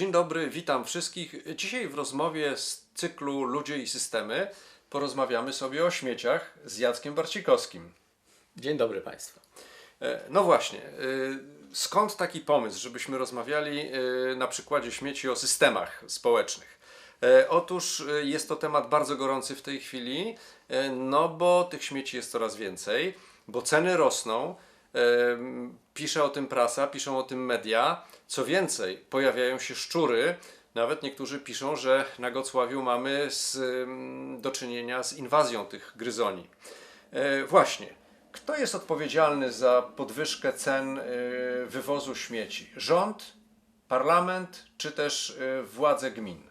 Dzień dobry, witam wszystkich. Dzisiaj w rozmowie z cyklu Ludzie i Systemy porozmawiamy sobie o śmieciach z Jackiem Barcikowskim. Dzień dobry Państwu. E, No właśnie, e, skąd taki pomysł, żebyśmy rozmawiali e, na przykładzie śmieci o systemach społecznych? Otóż jest to temat bardzo gorący w tej chwili, no bo tych śmieci jest coraz więcej, bo ceny rosną. Pisze o tym prasa, piszą o tym media. Co więcej, pojawiają się szczury. Nawet niektórzy piszą, że na Gocławiu mamy z, do czynienia z inwazją tych gryzoni. E, Właśnie. Kto jest odpowiedzialny za podwyżkę cen e, wywozu śmieci? Rząd, parlament czy też e, władze gmin?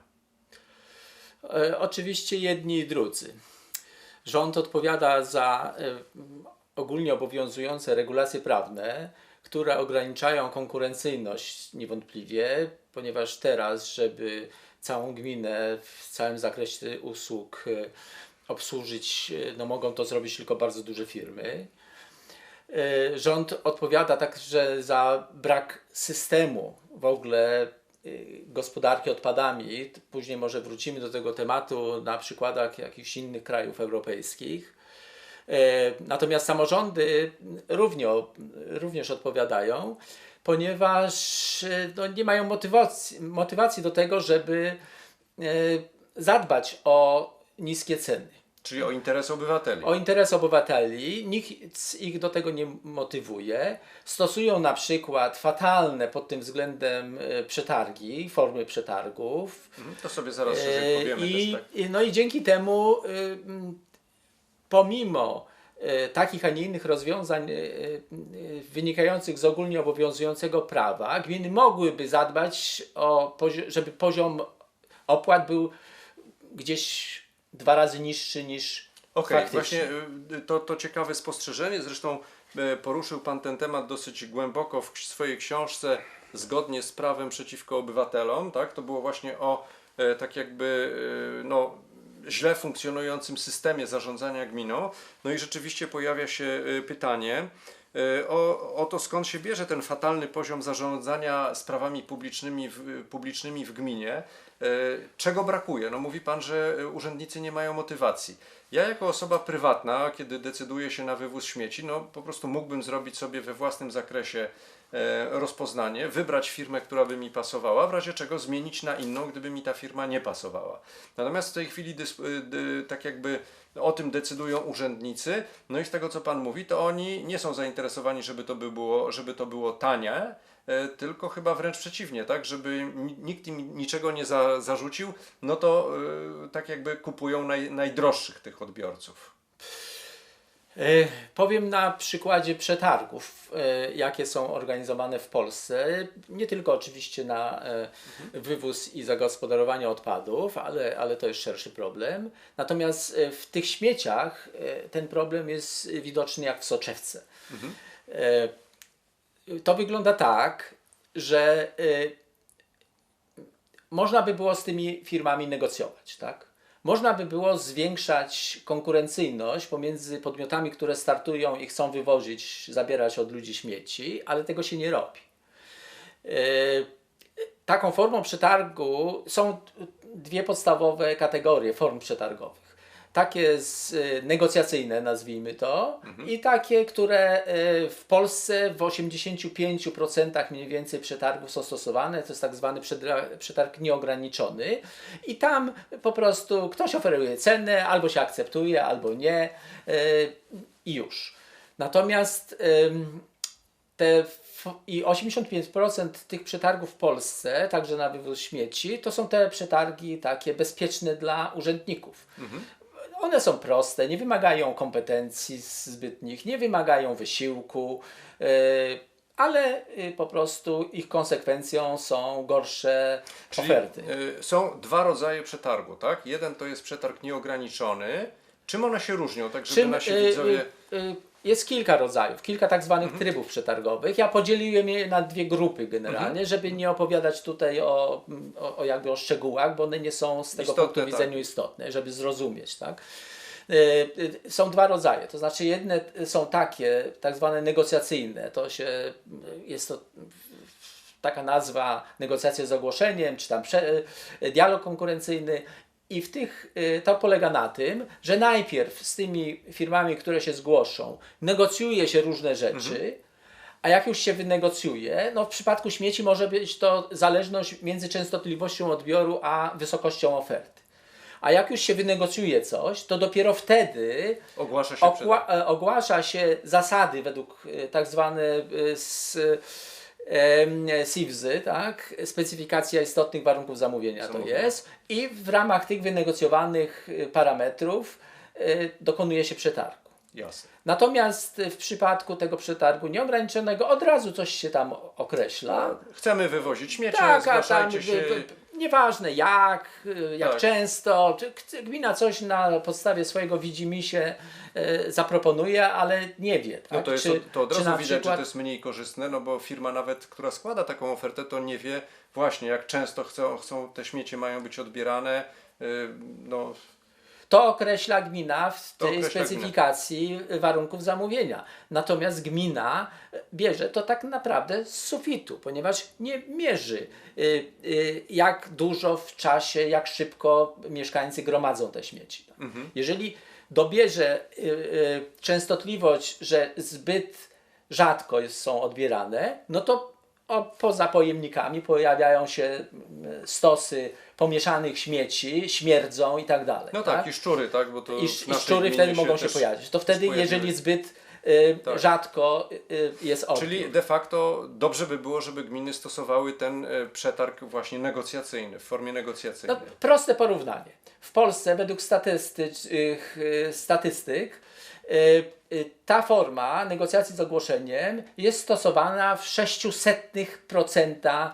Oczywiście jedni i drudzy. Rząd odpowiada za ogólnie obowiązujące regulacje prawne, które ograniczają konkurencyjność niewątpliwie, ponieważ teraz, żeby całą gminę w całym zakresie usług e, obsłużyć, e, no mogą to zrobić tylko bardzo duże firmy. E, Rząd odpowiada także za brak systemu w ogóle gospodarki odpadami. Później może wrócimy do tego tematu na przykładach jakichś innych krajów europejskich. E, Natomiast samorządy również, również odpowiadają, ponieważ e, no, nie mają motywacji, motywacji do tego, żeby e, zadbać o niskie ceny. Czyli o interes obywateli. O interes obywateli, nikt ich do tego nie motywuje. Stosują na przykład fatalne pod tym względem przetargi, formy przetargów. Mhm, To sobie zaraz powiemy I, też, tak? no i dzięki temu, y, pomimo e, takich, a nie innych rozwiązań e, e, wynikających z ogólnie obowiązującego prawa, gminy mogłyby zadbać o, żeby poziom opłat był gdzieś dwa razy niższy niż Okej, faktycznie. właśnie to, to ciekawe spostrzeżenie. Zresztą poruszył Pan ten temat dosyć głęboko w swojej książce Zgodnie z prawem przeciwko obywatelom. Tak? To było właśnie o tak jakby no, źle funkcjonującym systemie zarządzania gminą. No i rzeczywiście pojawia się e, pytanie e, o, o to, skąd się bierze ten fatalny poziom zarządzania sprawami publicznymi w, publicznymi w gminie. Czego brakuje? No mówi Pan, że urzędnicy nie mają motywacji. Ja jako osoba prywatna, kiedy decyduję się na wywóz śmieci, no po prostu mógłbym zrobić sobie we własnym zakresie rozpoznanie, wybrać firmę, która by mi pasowała, w razie czego zmienić na inną, gdyby mi ta firma nie pasowała. Natomiast w tej chwili dy, tak jakby o tym decydują urzędnicy, no i z tego co Pan mówi, to oni nie są zainteresowani, żeby to by było, żeby to było tanie, e, tylko chyba wręcz przeciwnie, tak, żeby ni- nikt im niczego nie za, zarzucił, no to e, tak jakby kupują naj, najdroższych tych odbiorców. E, Powiem na przykładzie przetargów, e, jakie są organizowane w Polsce. Nie tylko oczywiście na e, wywóz i zagospodarowanie odpadów, ale, ale to jest szerszy problem. Natomiast w tych śmieciach ten problem jest widoczny jak w soczewce. E, To wygląda tak, że można by było z tymi firmami negocjować, tak? Można by było zwiększać konkurencyjność pomiędzy podmiotami, które startują i chcą wywozić, zabierać od ludzi śmieci, ale tego się nie robi. Yy, Taką formą przetargu są dwie podstawowe kategorie form przetargowych. Takie z, y, negocjacyjne, nazwijmy to, i takie, które y, w Polsce w 85% mniej więcej przetargów są stosowane. To jest tak zwany przetarg nieograniczony. I tam po prostu ktoś oferuje cenę, albo się akceptuje, albo nie, y, i już. Natomiast te i 85% tych przetargów w Polsce, także na wywóz śmieci, to są te przetargi takie bezpieczne dla urzędników. One są proste, nie wymagają kompetencji zbytnich, nie wymagają wysiłku, yy, ale yy, po prostu ich konsekwencją są gorsze oferty. y, są dwa rodzaje przetargu, tak? Jeden to jest przetarg nieograniczony. Czym one się różnią, tak żeby Czym, nasi widzowie... jest kilka rodzajów, kilka tak zwanych trybów przetargowych. Ja podzieliłem je na dwie grupy generalnie, żeby nie opowiadać tutaj o, o, o jakby o szczegółach, bo one nie są z tego Istotne, punktu tak. widzenia istotne, żeby zrozumieć, tak? Y, y, Są dwa rodzaje, to znaczy jedne są takie, tak zwane negocjacyjne, to się, jest to taka nazwa negocjacje z ogłoszeniem, czy tam e, dialog konkurencyjny. I w tych, e, to polega na tym, że najpierw z tymi firmami, które się zgłoszą, negocjuje się różne rzeczy, a jak już się wynegocjuje, no w przypadku śmieci może być to zależność między częstotliwością odbioru a wysokością oferty. A jak już się wynegocjuje coś, to dopiero wtedy Ogłasza się. Ogła, e, ogłasza się zasady według e, tak zwane e, s, em, SIWZY, tak? Specyfikacja istotnych warunków zamówienia to jest i w ramach tych wynegocjowanych e, parametrów e, dokonuje się przetargu. Jasne. Natomiast w przypadku tego przetargu nieograniczonego od razu coś się tam określa. Chcemy wywozić śmiecie, Tak, a tam zgłaszajcie się. Y, y, nieważne jak, y, jak Tak. często, czy gmina coś na podstawie swojego widzimisię y, zaproponuje, ale nie wie. Tak? No to, jest, czy, to od czy razu widać, przykład to jest mniej korzystne, no bo firma nawet, która składa taką ofertę, to nie wie właśnie jak często chcą, chcą te śmiecie mają być odbierane. Yy, No, To określa gmina w To tej określa specyfikacji warunków zamówienia. Natomiast gmina bierze to tak naprawdę z sufitu, ponieważ nie mierzy y, y, jak dużo w czasie, jak szybko mieszkańcy gromadzą te śmieci. Jeżeli dobierze y, y, częstotliwość, że zbyt rzadko jest, są odbierane, no to o, poza pojemnikami pojawiają się mm, stosy pomieszanych śmieci, śmierdzą i tak dalej. no tak, i szczury, tak? Bo to I, i szczury wtedy mogą się pojawić. To wtedy, pojawiły. jeżeli zbyt y, Tak. rzadko y, jest odbiór. Czyli de facto dobrze by było, żeby gminy stosowały ten e, przetarg właśnie negocjacyjny, w formie No, negocjacyjnej. proste porównanie. W Polsce według y, statystyk y, y, ta forma negocjacji z ogłoszeniem jest stosowana w 600%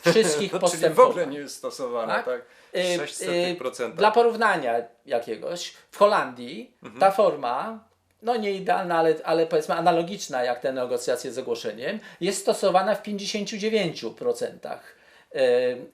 wszystkich Czyli w postępowań. ogóle nie jest stosowana, tak? tak? Y, 600%. y, Dla porównania jakiegoś, w Holandii Mhm. ta forma, no nie idealna, ale, ale powiedzmy analogiczna jak te negocjacje z ogłoszeniem, jest stosowana w 59%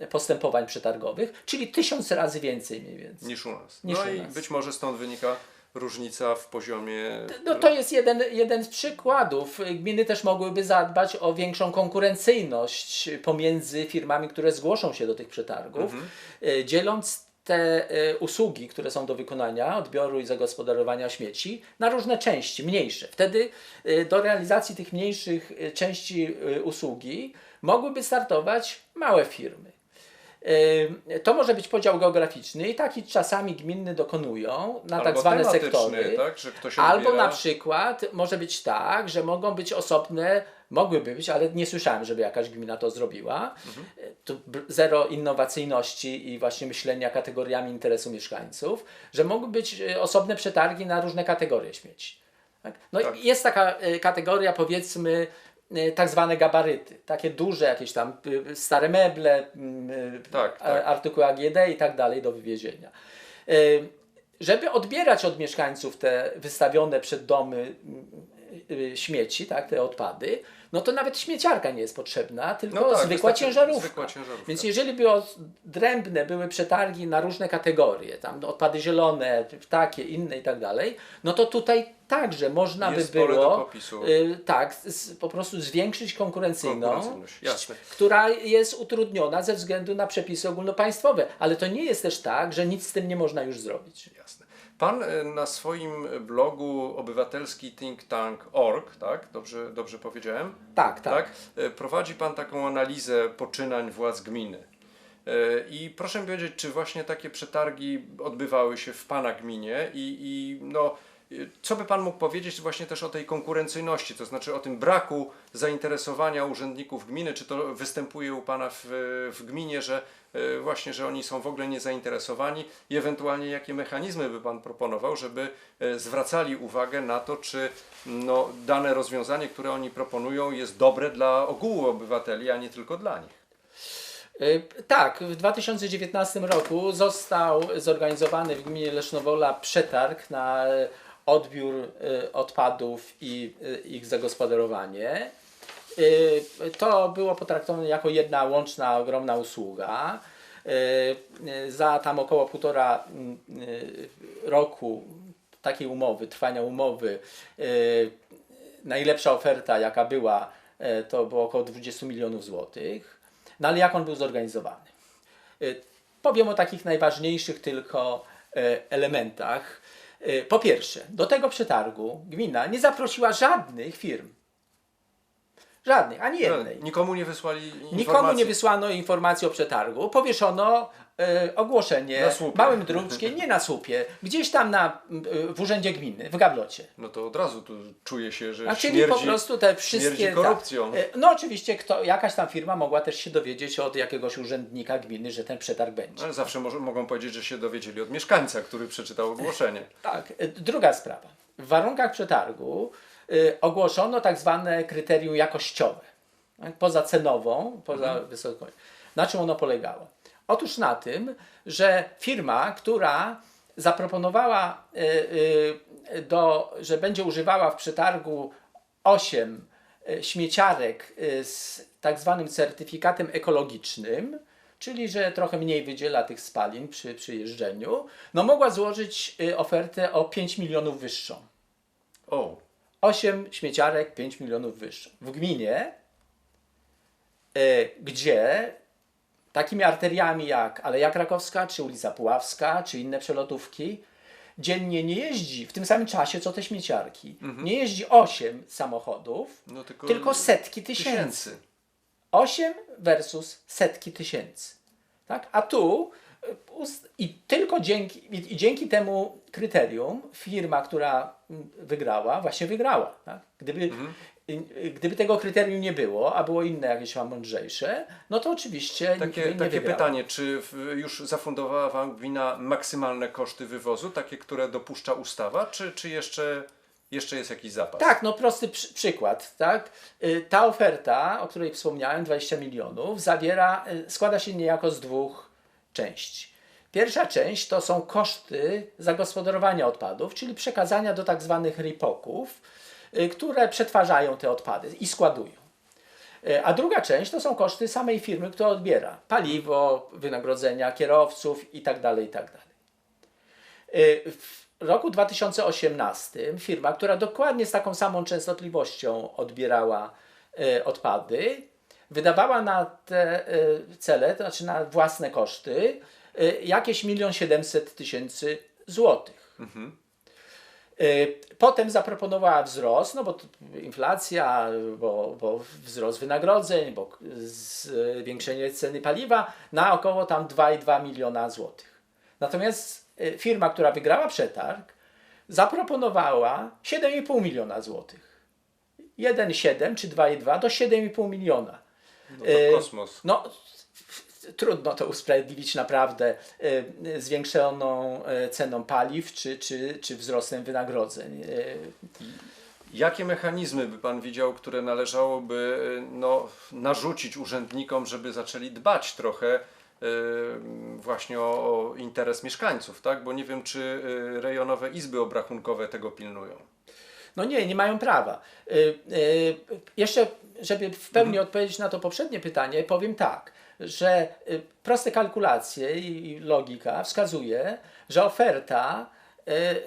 y, postępowań przetargowych, czyli tysiąc razy więcej mniej więcej. niż u nas. Niż no u i nas. być może stąd wynika różnica w poziomie. No to jest jeden, jeden z przykładów. Gminy też mogłyby zadbać o większą konkurencyjność pomiędzy firmami, które zgłoszą się do tych przetargów, e, dzieląc te e, usługi, które są do wykonania, odbioru i zagospodarowania śmieci, na różne części, mniejsze. Wtedy e, do realizacji tych mniejszych części usługi mogłyby startować małe firmy. To może być podział geograficzny i taki czasami gminy dokonują na tak Albo zwane tematyczny, sektory. Tak? Albo na przykład może być tak, że mogą być osobne, mogłyby być, ale nie słyszałem, żeby jakaś gmina to zrobiła. To b- zero innowacyjności i właśnie myślenia kategoriami interesu mieszkańców, że mogły być e, osobne przetargi na różne kategorie śmieci. Tak? No Tak. jest taka e, kategoria powiedzmy tak zwane gabaryty, takie duże jakieś tam e, stare meble, m, e, Tak, tak. artykuły AGD i tak dalej do wywiezienia. Żeby odbierać od mieszkańców te wystawione przed domy y, y, śmieci, tak, te odpady, no to nawet śmieciarka nie jest potrzebna, tylko No tak, zwykła ciężarówka. zwykła ciężarówka. Więc jeżeli by odrębne były przetargi na różne kategorie, tam odpady zielone, takie, inne i tak dalej, no to tutaj także można Jest by było y, tak, z, po prostu zwiększyć Konkurencyjność, która jest utrudniona ze względu na przepisy ogólnopaństwowe. Ale to nie jest też tak, że nic z tym nie można już zrobić. Pan e, na swoim blogu obywatelski think tank.org, tak? Dobrze, dobrze powiedziałem? Tak, tak. tak? E, Prowadzi Pan taką analizę poczynań władz gminy. E, I proszę mi powiedzieć, czy właśnie takie przetargi odbywały się w Pana gminie i, i no, co by Pan mógł powiedzieć właśnie też o tej konkurencyjności, to znaczy o tym braku zainteresowania urzędników gminy, czy to występuje u Pana w, w gminie, że właśnie, że oni są w ogóle niezainteresowani i ewentualnie jakie mechanizmy by Pan proponował, żeby e, zwracali uwagę na to, czy no, dane rozwiązanie, które oni proponują jest dobre dla ogółu obywateli, a nie tylko dla nich. Y, Tak, w 2019 roku został zorganizowany w gminie Lesznowola przetarg na odbiór odpadów i ich zagospodarowanie. Y, To było potraktowane jako jedna łączna, ogromna usługa. Y, y, Za tam około półtora roku takiej umowy, trwania umowy, najlepsza oferta, jaka była, to było około 20 milionów złotych. No ale jak on był zorganizowany? Powiem o takich najważniejszych tylko elementach. Po pierwsze, do tego przetargu gmina nie zaprosiła żadnych firm. Żadnych, ani jednej. Nikomu nie wysłali informacji. Nikomu nie wysłano informacji o przetargu. Powieszono e, ogłoszenie Na słupie. małym druczkiem, nie na słupie, gdzieś tam na, e, w urzędzie gminy, w gablocie. No to od razu tu czuje się, że A czyli śmierdzi, po prostu te wszystkie. śmierdzi korupcją. Tak, E, no oczywiście kto, jakaś tam firma mogła też się dowiedzieć od jakiegoś urzędnika gminy, że ten przetarg będzie. Ale zawsze może, mogą powiedzieć, że się dowiedzieli od mieszkańca, który przeczytał ogłoszenie. Tak. Druga sprawa. W warunkach przetargu y, ogłoszono tak zwane kryterium jakościowe. Poza cenową, poza wysokością. Na czym ono polegało? Otóż na tym, że firma, która zaproponowała, y, y, do, że będzie używała w przetargu 8 y, śmieciarek y, z tak zwanym certyfikatem ekologicznym, czyli że trochę mniej wydziela tych spalin przy, przy jeżdżeniu, no mogła złożyć y, ofertę o 5 milionów wyższą. O, 8 śmieciarek, 5 milionów wyższą. W gminie, y, gdzie takimi arteriami jak Aleja Krakowska, czy ulica Puławska, czy inne przelotówki, dziennie nie jeździ w tym samym czasie co te śmieciarki. Nie jeździ 8 samochodów, no tylko, tylko setki tysięcy. tysięcy. 8 versus setki tysięcy. Tak? A tu i tylko dzięki, i, dzięki temu kryterium firma, która wygrała, właśnie wygrała. Tak? Gdyby, y, y, gdyby tego kryterium nie było, a było inne jakieś tam mądrzejsze, no to oczywiście Takie, nie takie wygrała. pytanie, czy już zafundowała Wam gmina maksymalne koszty wywozu, takie, które dopuszcza ustawa, czy, czy jeszcze, jeszcze jest jakiś zapas? Tak, no prosty przy, przykład, tak? Y, Ta oferta, o której wspomniałem, 20 milionów, zawiera, y, składa się niejako z dwóch części. Pierwsza część to są koszty zagospodarowania odpadów, czyli przekazania do tak zwanych ripoków, y, które przetwarzają te odpady i składują. Y, A druga część to są koszty samej firmy, która odbiera paliwo, wynagrodzenia kierowców itd. itd. Y, W roku 2018 firma, która dokładnie z taką samą częstotliwością odbierała odpady, wydawała na te y, cele, to znaczy na własne koszty, y, jakieś 1 700 tysięcy złotych. Y, Potem zaproponowała wzrost, no bo inflacja, bo, bo wzrost wynagrodzeń, bo zwiększenie ceny paliwa na około tam 2,2 miliona złotych. Natomiast firma, która wygrała przetarg, zaproponowała 7,5 miliona złotych. 1,7 czy 2,2 do 7,5 miliona. No y, to kosmos. No, trudno to usprawiedliwić naprawdę y, y, zwiększoną y, ceną paliw czy, czy, czy wzrostem wynagrodzeń. Y, Jakie mechanizmy by Pan widział, które należałoby no, narzucić urzędnikom, żeby zaczęli dbać trochę y, właśnie o, interes mieszkańców, tak? Bo nie wiem, czy y, rejonowe izby obrachunkowe tego pilnują. No nie, nie mają prawa. Y, y, Jeszcze, żeby w pełni odpowiedzieć na to poprzednie pytanie, powiem tak, że y, proste kalkulacje i logika wskazuje, że oferta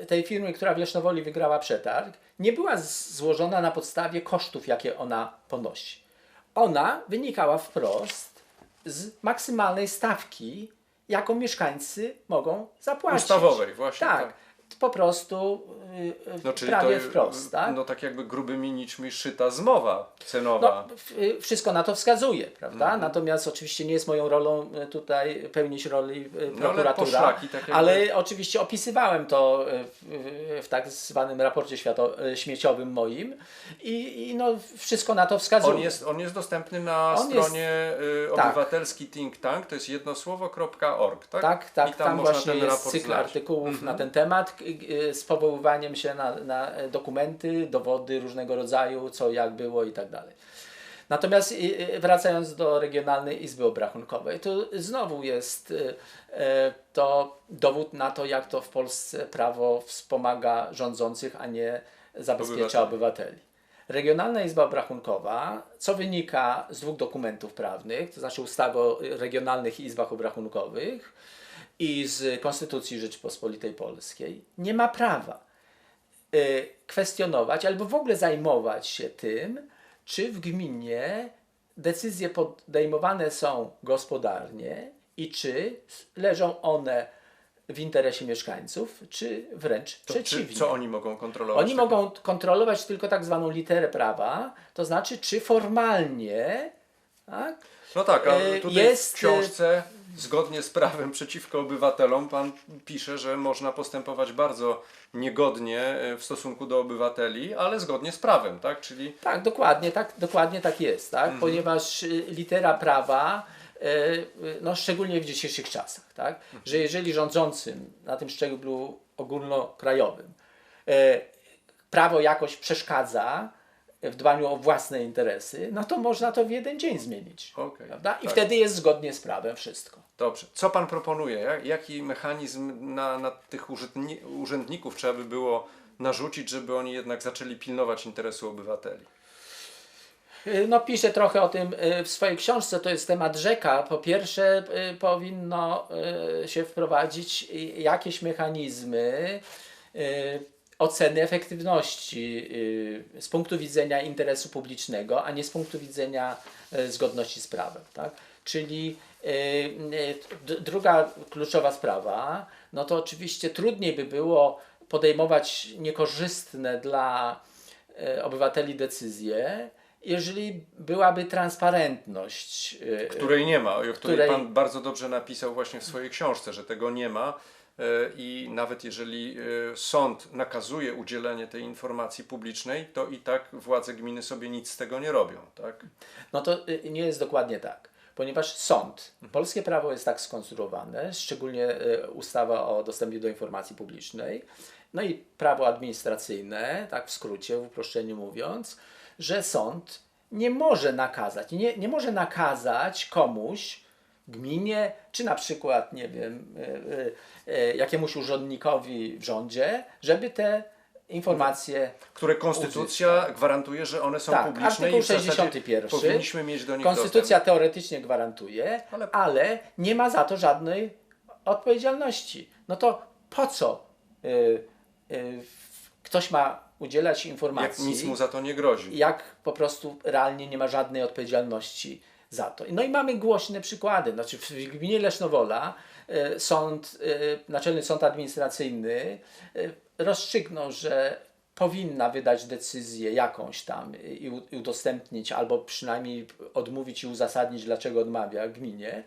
tej firmy, która w Lesznowoli wygrała przetarg, nie była złożona na podstawie kosztów, jakie ona ponosi. Ona wynikała wprost z maksymalnej stawki, jaką mieszkańcy mogą zapłacić. Ustawowej, właśnie, Tak. tak. Po prostu y, y, No, czyli prawie to, wprost, tak? No tak jakby grubymi nićmi szyta zmowa cenowa. No, y, wszystko na to wskazuje, prawda? Mhm. Natomiast oczywiście nie jest moją rolą y, tutaj pełnić roli y, No, ale prokuratura, poszlaki tak jakby- ale oczywiście opisywałem to y, w, w tak zwanym raporcie świato, y, śmieciowym moim i, i no, wszystko na to wskazuje. On jest, on jest dostępny na On jest- stronie y, tak. obywatelski think tank, to jest jednosłowo.org, tak? Tak, tak, I tam, tam, właśnie ten jest cykl znaleźć. artykułów na ten temat y, z powoływaniem się na, na e, dokumenty, dowody różnego rodzaju, co jak było i tak dalej. Natomiast wracając do Regionalnej Izby Obrachunkowej, to znowu jest y, e, to dowód na to, jak to w Polsce prawo wspomaga rządzących, a nie zabezpiecza Obywateli. obywateli. Regionalna Izba Obrachunkowa, co wynika z dwóch dokumentów prawnych, to znaczy ustawy o regionalnych izbach obrachunkowych i z Konstytucji Rzeczypospolitej Polskiej, nie ma prawa y, kwestionować albo w ogóle zajmować się tym, czy w gminie decyzje podejmowane są gospodarnie i czy leżą one w interesie mieszkańców, czy wręcz To czy, przeciwnie. co oni mogą kontrolować? Oni mogą kontrolować tylko tak zwaną literę prawa, to znaczy, czy formalnie tak, No tak, a E, tutaj jest, w książce zgodnie z prawem przeciwko obywatelom pan pisze, że można postępować bardzo niegodnie e, w stosunku do obywateli, ale zgodnie z prawem, tak? Czyli Tak, dokładnie tak, dokładnie tak jest, tak? ponieważ y, litera prawa, y, y, no szczególnie w dzisiejszych czasach, tak? że jeżeli rządzącym na tym szczeblu ogólnokrajowym y, prawo jakoś przeszkadza w dbaniu o własne interesy, no to można to w jeden dzień zmienić. Okej, prawda? I tak. wtedy jest zgodnie z prawem wszystko. dobrze. Co pan proponuje? Jak, jaki mechanizm na, na tych urzędni, urzędników trzeba by było narzucić, żeby oni jednak zaczęli pilnować interesu obywateli? Y, No piszę trochę o tym y, w swojej książce, to jest temat rzeka. Po pierwsze y, powinno się wprowadzić jakieś mechanizmy oceny efektywności y, z punktu widzenia interesu publicznego, a nie z punktu widzenia y, zgodności z prawem. Tak? Czyli y, druga kluczowa sprawa, no to oczywiście trudniej by było podejmować niekorzystne dla obywateli decyzje, jeżeli byłaby transparentność. Której nie ma, o której której- pan bardzo dobrze napisał właśnie w swojej książce, że tego nie ma. E, I nawet jeżeli e, sąd nakazuje udzielenie tej informacji publicznej, to i tak władze gminy sobie nic z tego nie robią, tak? No to y, nie jest dokładnie tak, ponieważ sąd, polskie prawo jest tak skonstruowane, szczególnie y, ustawa o dostępie do informacji publicznej, no i prawo administracyjne, tak w skrócie, w uproszczeniu mówiąc, że sąd nie może nakazać, nie, nie może nakazać komuś, gminie, czy na przykład, nie wiem, y, y, y, jakiemuś urzędnikowi w rządzie, żeby te informacje Które konstytucja gwarantuje, że one są Tak, publiczne artykuł i w zasadzie 61. powinniśmy mieć do nich Konstytucja teoretycznie gwarantuje, Ale- ale... nie ma za to żadnej odpowiedzialności. No to po co ktoś ma udzielać dostęp. Jak informacji, nic mu za to nie grozi. jak po prostu realnie nie ma żadnej odpowiedzialności za to. No i mamy głośne przykłady. Znaczy w gminie Lesznowola y, sąd, y, Naczelny Sąd Administracyjny y, rozstrzygnął, że powinna wydać decyzję jakąś tam i udostępnić, albo przynajmniej odmówić i uzasadnić, dlaczego odmawia gminie.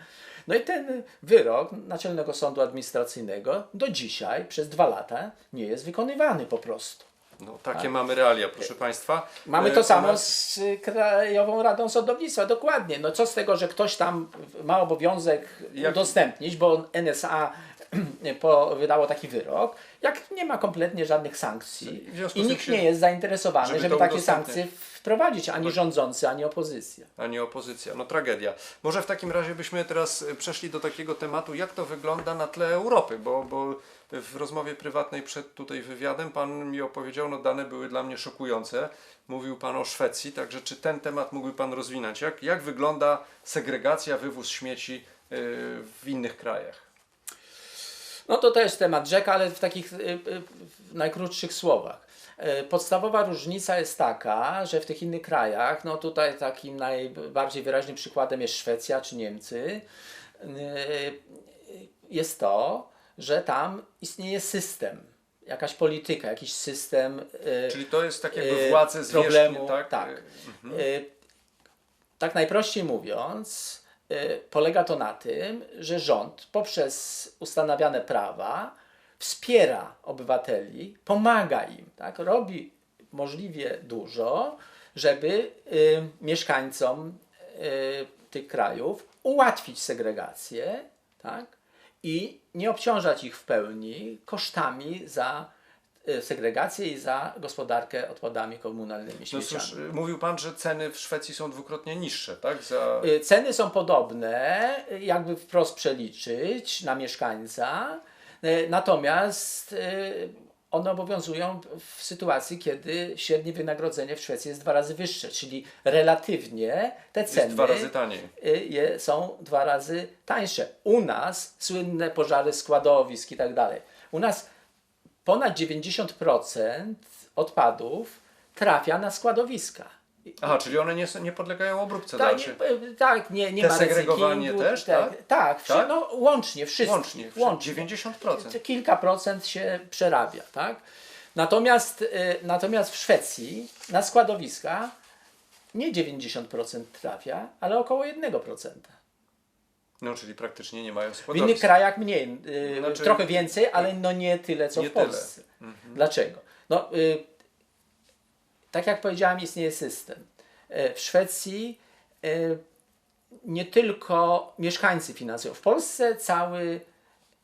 No i ten wyrok Naczelnego Sądu Administracyjnego do dzisiaj, przez dwa lata, nie jest wykonywany po prostu. No, takie mamy realia, proszę Państwa. Mamy E, to samo z Krajową Radą Sądownictwa, dokładnie. No co z tego, że ktoś tam ma obowiązek Jak- udostępnić, bo NSA po, wydało taki wyrok, jak nie ma kompletnie żadnych sankcji i nikt się- nie jest zainteresowany, żeby żeby, takie sankcje wprowadzić, ani rządzący, ani opozycja. a nie opozycja. No tragedia. Może w takim razie byśmy teraz przeszli do takiego tematu, jak to wygląda na tle Europy, bo, bo w rozmowie prywatnej przed tutaj wywiadem pan mi opowiedział, no dane były dla mnie szokujące. Mówił pan o Szwecji, także czy ten temat mógłby pan rozwinąć? Jak, jak wygląda segregacja, wywóz śmieci e, w innych krajach? No to też temat rzeka, ale w takich y, y, w najkrótszych słowach. Y, Podstawowa różnica jest taka, że w tych innych krajach, no tutaj takim najbardziej wyraźnym przykładem jest Szwecja czy Niemcy, y, jest to, że tam istnieje system, jakaś polityka, jakiś system y, Czyli to jest tak jakby y, władze zwierzchnie, problemu. tak? tak. E, Y, tak najprościej mówiąc, polega to na tym, że rząd poprzez ustanawiane prawa wspiera obywateli, pomaga im, tak? robi możliwie dużo, żeby mieszkańcom tych krajów ułatwić segregację tak? I nie obciążać ich w pełni kosztami za y, segregację i za gospodarkę odpadami komunalnymi No cóż, mówił pan, że ceny w Szwecji są dwukrotnie niższe, tak? Za... Y, Ceny są podobne, y, jakby wprost przeliczyć na mieszkańca, natomiast one obowiązują w sytuacji, kiedy średnie wynagrodzenie w Szwecji jest dwa razy wyższe, czyli relatywnie te ceny Jest dwa razy taniej. y, je, są dwa razy tańsze. U nas słynne pożary składowisk i tak dalej. U nas ponad 90% odpadów trafia na składowiska. Aha, czyli one nie, są- nie podlegają obróbce Tak, dalszej. nie, tak, nie, nie ma Desegregowanie recyklingu, też, tak? Tak, wszy- Tak? No, łącznie, wszystko. Łącznie, łącznie. 90%. Kilka procent się przerabia, tak? Natomiast, y, natomiast w Szwecji na składowiska nie 90% trafia, ale około 1%. No, czyli praktycznie nie mają W składowisk. innych krajach mniej, y, Znaczy- trochę więcej, ale no nie tyle co Nie w tyle. Polsce. Dlaczego? No, y, tak jak powiedziałem, istnieje system. Y, w Szwecji y, nie tylko mieszkańcy finansują. W Polsce cały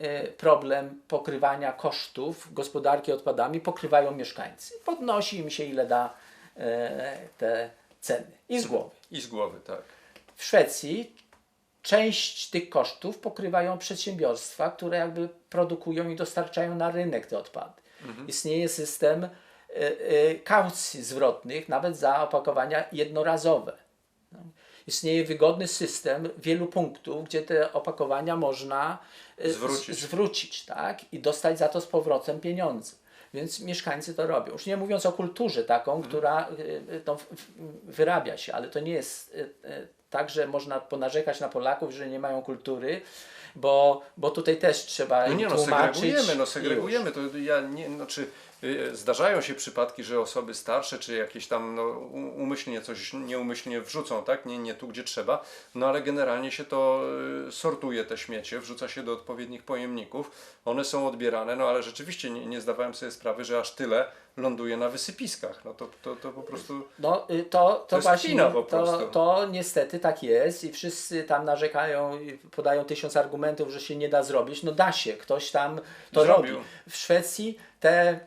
y, problem pokrywania kosztów gospodarki odpadami pokrywają mieszkańcy. Podnosi im się ile da te ceny i z głowy. I z głowy, tak. W Szwecji część tych kosztów pokrywają przedsiębiorstwa, które jakby produkują i dostarczają na rynek te odpady. Istnieje system kaucji zwrotnych nawet za opakowania jednorazowe. No. Istnieje wygodny system wielu punktów, gdzie te opakowania można y, Zwrócić. zwrócić tak? i dostać za to z powrotem pieniądze. Więc mieszkańcy to robią. Już nie mówiąc o kulturze taką, która y, y, no, wyrabia się, ale to nie jest y, y, tak, że można ponarzekać na Polaków, że nie mają kultury, bo, bo tutaj też trzeba No nie, no tłumaczyć. segregujemy, no segregujemy. To ja nie, znaczy, y, zdarzają się przypadki, że osoby starsze, czy jakieś tam no, umyślnie coś nieumyślnie wrzucą, tak? Nie, nie tu, gdzie trzeba, no ale generalnie się to y, sortuje te śmiecie, wrzuca się do odpowiednich pojemników, one są odbierane, no ale rzeczywiście nie, nie zdawałem sobie sprawy, że aż tyle ląduje na wysypiskach. No to, to, to po prostu... No y, to, to, jest właśnie to, to niestety tak jest i wszyscy tam narzekają i podają tysiąc argumentów, że się nie da zrobić. No da się, ktoś tam to Zrobił. robi. W Szwecji te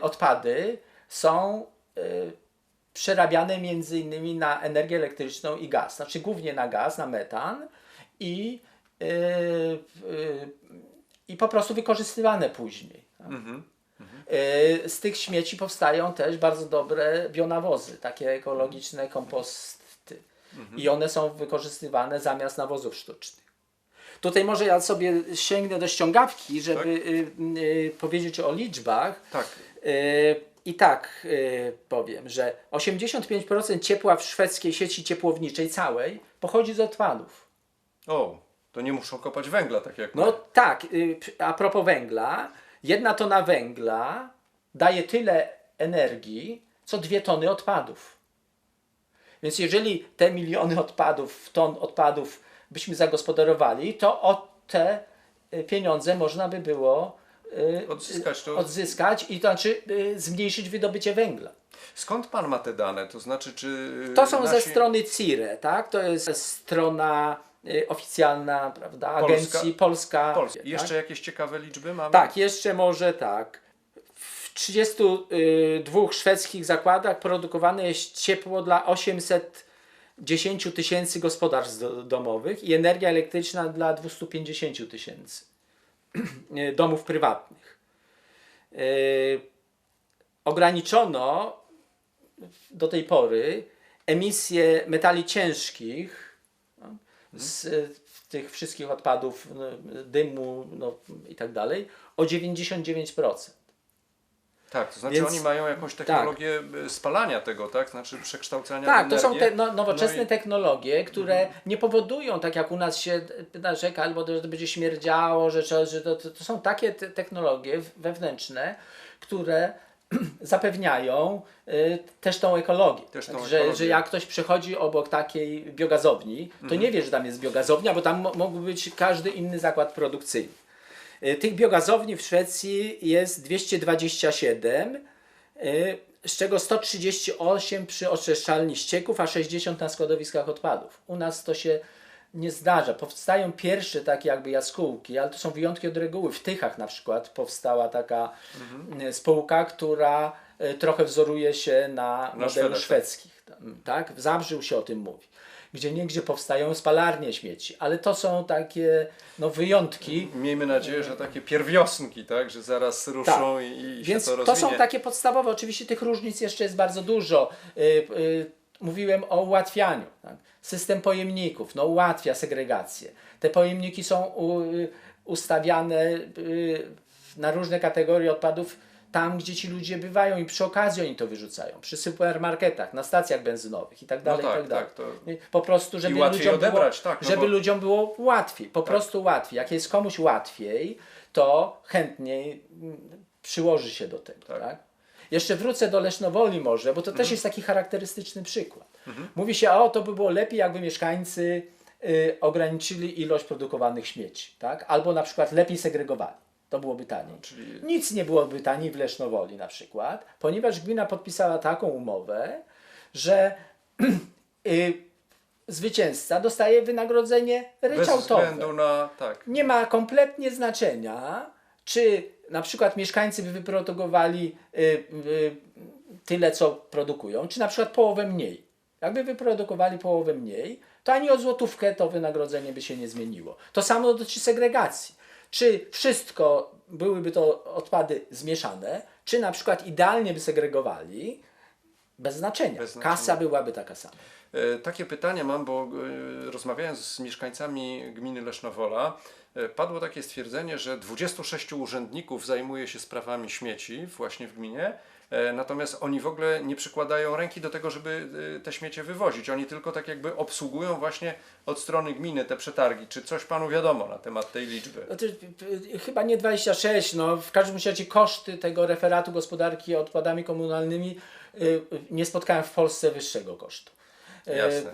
odpady są e, przerabiane między innymi na energię elektryczną i gaz. Znaczy głównie na gaz, na metan i, e, e, i po prostu wykorzystywane później. Mhm. E, Z tych śmieci powstają też bardzo dobre bionawozy, takie ekologiczne komposty. I one są wykorzystywane zamiast nawozów sztucznych. Tutaj może ja sobie sięgnę do ściągawki, żeby Tak. y, y, powiedzieć o liczbach. Tak, Y, I tak y, powiem, że 85% ciepła w szwedzkiej sieci ciepłowniczej całej pochodzi z odpadów. o, to nie muszą kopać węgla, tak jak No my. tak, y, a propos węgla, jedna tona węgla daje tyle energii, co dwie tony odpadów. Więc jeżeli te miliony odpadów, ton odpadów byśmy zagospodarowali, to o te y, pieniądze można by było y, Odzyskać to. odzyskać i to znaczy y, zmniejszyć wydobycie węgla. Skąd pan ma te dane? To znaczy, czy. To są ze nasi- strony CIRE, tak? To jest strona oficjalna, prawda, Polska- agencji Polska. Polski. tak? Jeszcze jakieś ciekawe liczby mamy? Tak, jeszcze może tak. W 32 szwedzkich zakładach produkowane jest ciepło dla 810 tysięcy gospodarstw do- domowych i energia elektryczna dla 250 tysięcy y, domów prywatnych. Y, Ograniczono do tej pory emisję metali ciężkich no, z y, tych wszystkich odpadów, no, dymu no, i tak dalej, o 99%. Tak, to znaczy Więc- oni mają jakąś technologię y, spalania tego, tak? Znaczy przekształcania Tak, to są te no, nowoczesne No i- technologie, które nie powodują, tak jak u nas się narzeka, albo że to będzie śmierdziało, że, że że to, to, to są takie te technologie wewnętrzne, które zapewniają y, też tą ekologię. Też tą Tak, że, ekologię. Mhm. że jak ktoś przechodzi obok takiej biogazowni, to nie wie, że tam jest biogazownia, bo tam mógł być każdy inny zakład produkcyjny. Y, Tych biogazowni w Szwecji jest 227, y, z czego 138 przy oczyszczalni ścieków, a 60 na składowiskach odpadów. U nas to się nie zdarza. Powstają pierwsze takie jakby jaskółki, ale to są wyjątki od reguły. W Tychach na przykład powstała taka y, spółka, która trochę wzoruje się na, modelu Szwedach. szwedzkich. Tak? W Zabrzył się o tym mówi. Gdzie niegdzie powstają spalarnie śmieci, ale to są takie no, wyjątki. Miejmy nadzieję, że takie pierwiosnki, tak? Że zaraz ruszą i, i Więc się to to, są takie podstawowe. Oczywiście tych różnic jeszcze jest bardzo dużo. Y, y, mówiłem o ułatwianiu. Tak? System pojemników no, ułatwia segregację. Te pojemniki są u, y, ustawiane y, na różne kategorie odpadów tam, gdzie ci ludzie bywają i przy okazji oni to wyrzucają. Przy supermarketach, na stacjach benzynowych i tak dalej, tak, i tak dalej. tak, to- Po prostu, żeby, ludziom, odebrać, było, tak, no żeby bo- Tak. ludziom było łatwiej, po prostu łatwiej. Jak jest komuś łatwiej, to chętniej mm, przyłoży się do tego. Tak. Tak. Jeszcze wrócę do Lesznowoli może, bo to Mhm. też jest taki charakterystyczny przykład. Mówi się, o to by było lepiej, jakby mieszkańcy y, ograniczyli ilość produkowanych śmieci, tak? albo na przykład lepiej segregowali. To byłoby taniej. czyli- Nic nie byłoby taniej w Lesznowoli na przykład, ponieważ gmina podpisała taką umowę, że y, zwycięzca dostaje wynagrodzenie Bez ryczałtowe. względu na... Tak. Nie ma kompletnie znaczenia, czy na przykład mieszkańcy by wyprodukowali y, y, tyle, co produkują, czy na przykład połowę mniej. Jakby wyprodukowali połowę mniej, to ani o złotówkę to wynagrodzenie by się nie zmieniło. To samo dotyczy segregacji. Czy wszystko byłyby to odpady zmieszane, czy na przykład idealnie by segregowali, bez znaczenia. Bez znaczenia. Kasa byłaby taka sama. E, Takie pytanie mam, bo e, rozmawiając z mieszkańcami gminy Lesznowola, e, padło takie stwierdzenie, że 26 urzędników zajmuje się sprawami śmieci właśnie w gminie, natomiast oni w ogóle nie przykładają ręki do tego, żeby e, te śmiecie wywozić. Oni tylko tak jakby obsługują właśnie od strony gminy te przetargi. Czy coś panu wiadomo na temat tej liczby? No to, y, y, chyba nie 26, no w każdym razie koszty tego referatu gospodarki odpadami komunalnymi y, nie spotkałem w Polsce wyższego kosztu. Y, Jasne.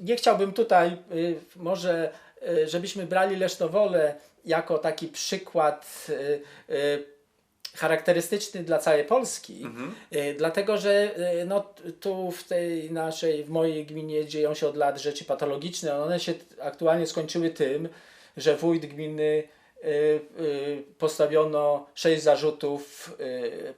Nie chciałbym tutaj y, może, y, żebyśmy brali Lesznowolę jako taki przykład charakterystyczny dla całej Polski, y, dlatego że y, no, tu w tej naszej, w mojej gminie dzieją się od lat rzeczy patologiczne. One się aktualnie skończyły tym, że wójt gminy y, postawiono sześć zarzutów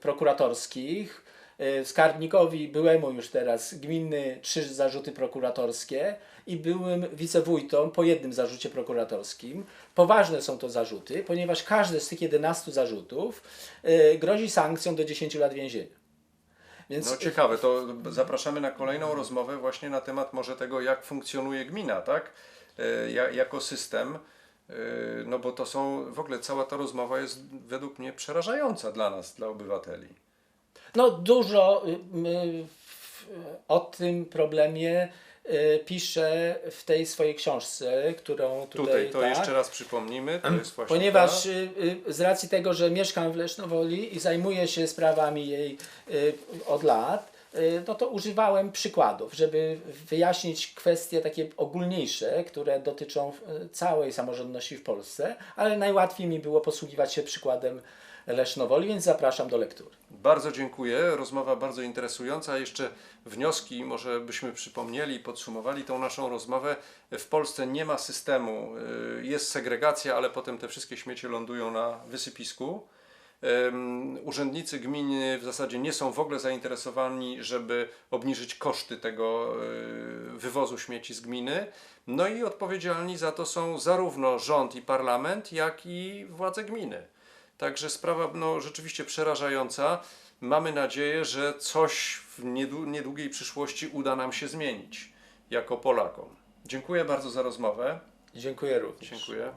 prokuratorskich. Y, Skarbnikowi byłemu już teraz gminy trzy zarzuty prokuratorskie i byłym wicewójtom po jednym zarzucie prokuratorskim. Poważne są to zarzuty, ponieważ każdy z tych 11 zarzutów y, grozi sankcją do 10 lat więzienia. Więc No ciekawe, to zapraszamy na kolejną rozmowę właśnie na temat może tego, jak funkcjonuje gmina, tak? E, ja- Jako system, e, no bo to są, w ogóle cała ta rozmowa jest według mnie przerażająca dla nas, dla obywateli. No dużo y, o tym problemie y, piszę w tej swojej książce, którą tutaj, Tutaj to tak, jeszcze raz przypomnimy, Ponieważ ta, y, z racji tego, że mieszkam w Lesznowoli i zajmuję się sprawami jej od lat, no to używałem przykładów, żeby wyjaśnić kwestie takie ogólniejsze, które dotyczą y, całej samorządności w Polsce, ale najłatwiej mi było posługiwać się przykładem Lesznowoli, więc zapraszam do lektury. Bardzo dziękuję, rozmowa bardzo interesująca. Jeszcze wnioski, może byśmy przypomnieli i podsumowali tą naszą rozmowę. W Polsce nie ma systemu, y, jest segregacja, ale potem te wszystkie śmiecie lądują na wysypisku. Urzędnicy gminy w zasadzie nie są w ogóle zainteresowani, żeby obniżyć koszty tego y, wywozu śmieci z gminy. No i odpowiedzialni za to są zarówno rząd i parlament, jak i władze gminy. Także sprawa no, rzeczywiście przerażająca. Mamy nadzieję, że coś w niedłu- niedługiej przyszłości uda nam się zmienić jako Polakom. Dziękuję bardzo za rozmowę. Dziękuję również. Dziękuję.